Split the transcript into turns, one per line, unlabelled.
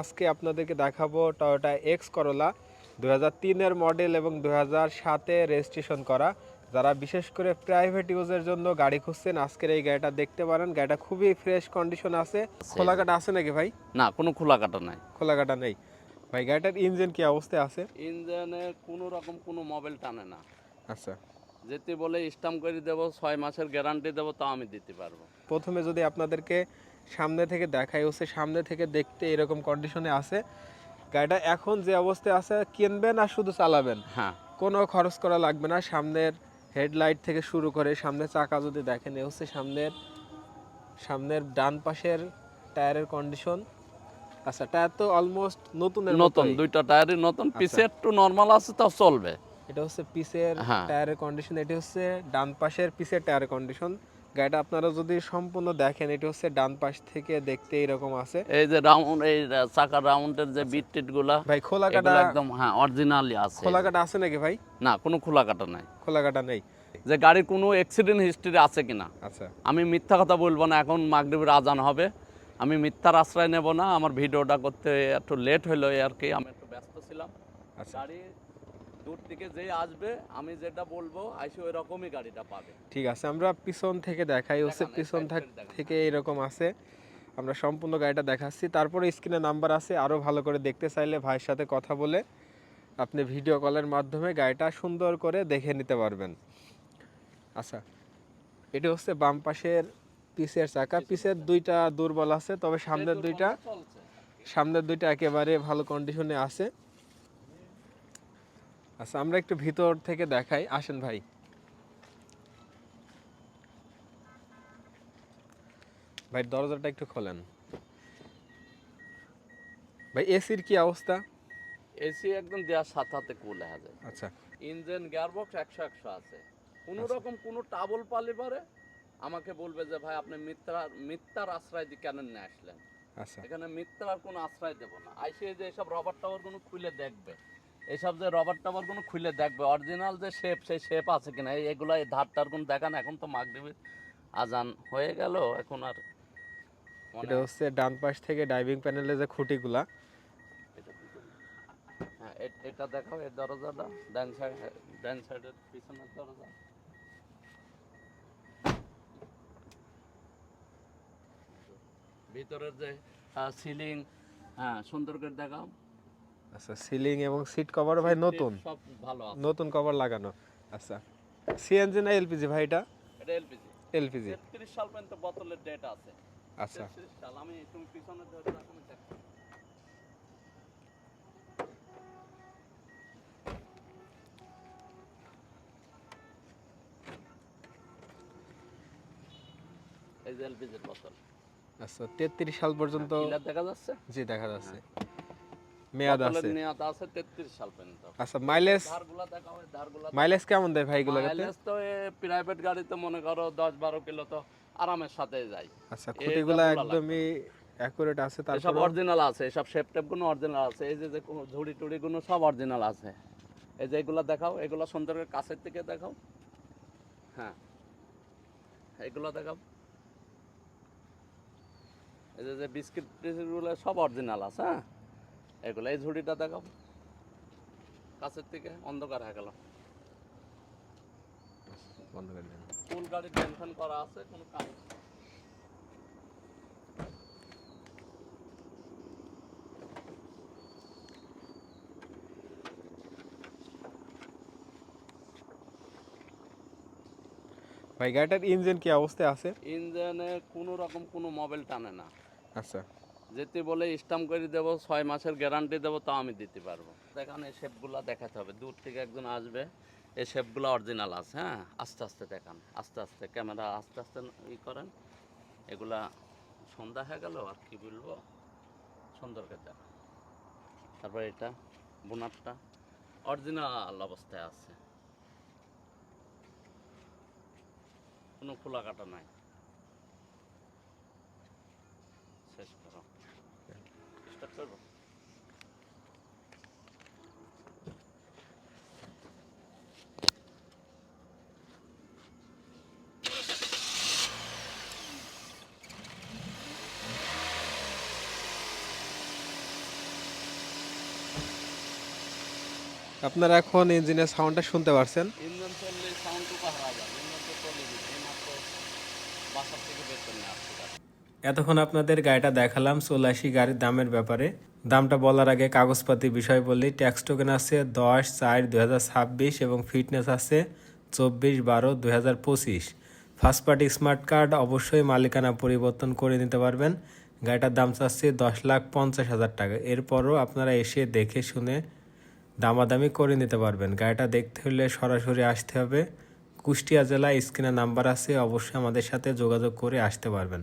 আজকে আপনাদেরকে দেখাবো টয়োটা এক্স করলা দু হাজার তিনের মডেল এবং দু সাতে রেজিস্ট্রেশন করা। যারা বিশেষ করে প্রাইভেট ইউজের জন্য গাড়ি খুঁজছেন আজকের এই গাড়িটা দেখতে পারেন। গাড়িটা খুবই ফ্রেশ কন্ডিশন আছে। খোলাকাটা আছে নাকি ভাই?
না কোনো খোলা কাটা নাই।
খোলাকাটা নেই। ভাই গাড়িটার ইঞ্জিন কি অবস্থায় আছে?
ইঞ্জিনে কোনো রকম কোনো মোবাইল টানে না।
আচ্ছা।
যেতে বলে স্টাম্প করে দেবো ছয় মাসের গ্যারান্টি দেবো তাও আমি দিতে পারব।
প্রথমে যদি আপনাদেরকে সামনে থেকে দেখাই হচ্ছে সামনে থেকে দেখতে এরকম কন্ডিশনে আছে। গাড়িটা এখন যে অবস্থায় আছে কিনবেন আর শুধু চালাবেন।
হ্যাঁ।
কোনো খরচ করা লাগবে না। সামনের হেডলাইট থেকে শুরু করে সামনের চাকা যদি দেখেন এ হচ্ছে সামনের সামনের ডান পাশের টায়ারের কন্ডিশন আচ্ছা টায়ার তো অলমোস্ট
নতুন
নতুন
দুইটা টায়ারই নতুন পিছে একটু নর্মাল আছে তাও চলবে।
এটা হচ্ছে পিসের
হ্যাঁ।
টায়ারের কন্ডিশন এটি হচ্ছে ডান পাশের পিসের টায়ারের কন্ডিশন গাড়িটা আপনারা যদি সম্পূর্ণ দেখেন এটা হচ্ছে ডান পাশ থেকে দেখতে এরকম আছে।
এই যে রাউন্ড এই চাকার রাউন্ডের যে বিট টিটগুলা
ভাই খোলা কাটা
একদম হ্যাঁ অরিজিনালি আছে।
খোলা কাটা আছে নাকি ভাই?
না কোনো খোলা কাটা নাই।
খোলা কাটা নেই।
যে গাড়ির কোনো অ্যাক্সিডেন্ট হিস্ট্রি আছে কিনা?
আচ্ছা।
আমি মিথ্যা কথা বলব না এখন মাগরিবের আজান হবে। আমি মিথ্যার আশ্রয় নেব না আমার ভিডিওটা করতে একটু লেট হলো আর কি আমি একটু ব্যস্ত ছিলাম।
আচ্ছা।
গাড়ি দূর থেকে যে আসবে আমি যেটা বলব আইসে ওই রকমই গাড়িটা পাবে।
ঠিক আছে আমরা পিছন থেকে দেখাই হচ্ছে পিছন থাক-। এরকম আছে। আমরা সম্পূর্ণ গাড়িটা দেখাচ্ছি। তারপরে স্ক্রিনে নাম্বার আছে আরও ভালো করে দেখতে চাইলে ভাইয়ের সাথে কথা বলে আপনি ভিডিও কলের মাধ্যমে গাড়িটা সুন্দর করে দেখে নিতে পারবেন। আচ্ছা এটা হচ্ছে বাম পাশের পিসের চাকা। পিসের দুইটা দুর্বল আছে তবে সামনের দুইটা সামনের দুইটা একেবারে ভালো কন্ডিশনে আছে। আচ্ছা আমরা একটু ভিতর থেকে দেখাই। আসেন ভাই। ভাই দরজাটা একটু খোলেন। ভাই এসির কি অবস্থা?
এসি একদম দেওয়ার সাথে সাথে কুল হয়ে যায়।
আচ্ছা।
ইঞ্জিন গিয়ারবক্স একশো একশো আছে। কোনো রকম কোনো টাবল পালি পারে? আমাকে বলবে যে ভাই আপনি মিথ্যার মিথ্যার আশ্রয় দিয়ে কেন নিয়ে আসলেন?
আচ্ছা।
এখানে মিথ্যার কোনো আশ্রয় দেবো না। আইসে যে এসব রবার টাওয়ারগুলো খুলে দেখবে। এসব যে রবার টাওয়ারগুলো খুলে দেখবে অরিজিনাল যে শেপ সেই শেপ আছে কিনা এগুলা এই ধার টারগুলো দেখান এখন তো মাগরিবের আজান হয়ে গেল এখন আর
এটা হচ্ছে ডান পাশ থেকে ডাইভিং প্যানেলে যে খুঁটিগুলা।
হ্যাঁ এটা দেখাও এই দরজাটা ডান সাইড ডান সাইডের পিছনের দরজা। ভিতরের যে সিলিং হ্যাঁ সুন্দর করে দেখাও।
আচ্ছা সিলিং এবং সিট কভার ভাই নতুন?
সব ভালো আছে।
নতুন কভার লাগানো। আচ্ছা সিএনজি না এলপিজি ভাই এটা?
এটা এলপিজি
এলপিজি
তেত্রিশ সাল পর্যন্ত বোতলের ডেট আছে।
আচ্ছা।
সাল আমি তুমি পিছনে ধরে রাখো, আমি এই যে এলপিজির বোতল।
আচ্ছা তেত্রিশ সাল পর্যন্ত
দেখা যাচ্ছে?
জি দেখা যাচ্ছে। মেয়াদ আছে।
মেয়াদ আছে তেত্রিশ সাল পর্যন্ত।
আচ্ছা মাইলেজ
ধারগুলা দেখাও এই ধারগুলা
মাইলেজ কেমন দেয় ভাই
মাইলেজ তো প্রাইভেট গাড়িতে মনে করো দশ বারো কিলো তো আরামের সাথে যায়।
আচ্ছা খুঁটিগুলা একদমই অ্যাকুরেট আছে তারপর
অরিজিনাল আছে এসব শেপ টেপগুলো অরিজিনাল আছে এই যে যে ঝুড়ি টুড়ি গুলো সব অরিজিনাল আছে। এই যে এগুলা দেখাও এগুলো সুন্দর করে কাছের থেকে দেখাও। হ্যাঁ এগুলো দেখাও। এই যে যে বিস্কিট টিস্কিটগুলো সব অরিজিনাল আছে হ্যাঁ? এগুলো এই ঝুড়িটা দেখাও কাছের থেকে অন্ধকার হয়ে গেল। ফুল গাড়ি টেনশন করা আছে কোনো কাজ।
ভাই গাড়িটার ইঞ্জিন কি অবস্থায় আছে?
ইঞ্জিনে কোনো রকম কোনো মোবাইল টানে না।
আচ্ছা।
যেতে বলে স্টাম্প করে দেবো, ছয় মাসের গ্যারান্টি দেবো, তাও আমি দিতে পারব। দেখান এই শেপগুলো দেখাতে হবে। দূর থেকে একজন আসবে, এই শেপগুলো অরিজিনাল আছে হ্যাঁ? আস্তে আস্তে দেখান, আস্তে আস্তে। ক্যামেরা আস্তে আস্তে ই করেন। এগুলা সন্ধ্যা হয়ে গেল, আর কি বলব? সুন্দর দেখান। তারপর এটা বোনারটা অরিজিনাল অবস্থায় আছে। কোনো খোলা কাটা নাই। শেষ করো। আপনার
আপনারা এখন ইঞ্জিনের সাউন্ডটা শুনতে পারছেন?
ইঞ্জিন চললে যায় ইঞ্জিন তো চলে মাত্র বাসার থেকে আসছে।
এতক্ষণ আপনাদের গাড়িটা দেখালাম চলে গাড়ির দামের ব্যাপারে। দামটা বলার আগে কাগজপাতি বিষয় বললি ট্যাক্স টোকেন আছে দশ চার ছাব্বিশ এবং ফিটনেস আছে চব্বিশ বারো পঁচিশ। ফার্স্ট পার্টি স্মার্ট কার্ড অবশ্যই মালিকানা পরিবর্তন করে নিতে পারবেন। গাড়িটার দাম চাচ্ছে দশ লাখ পঞ্চাশ হাজার টাকা। এরপরও আপনারা এসে দেখে শুনে দামাদামি করে নিতে পারবেন। গাড়িটা দেখতে হলে সরাসরি আসতে হবে। কুষ্টিয়া জেলা স্ক্রিনে নাম্বার আছে, অবশ্যই আমাদের সাথে যোগাযোগ করে আসতে পারবেন।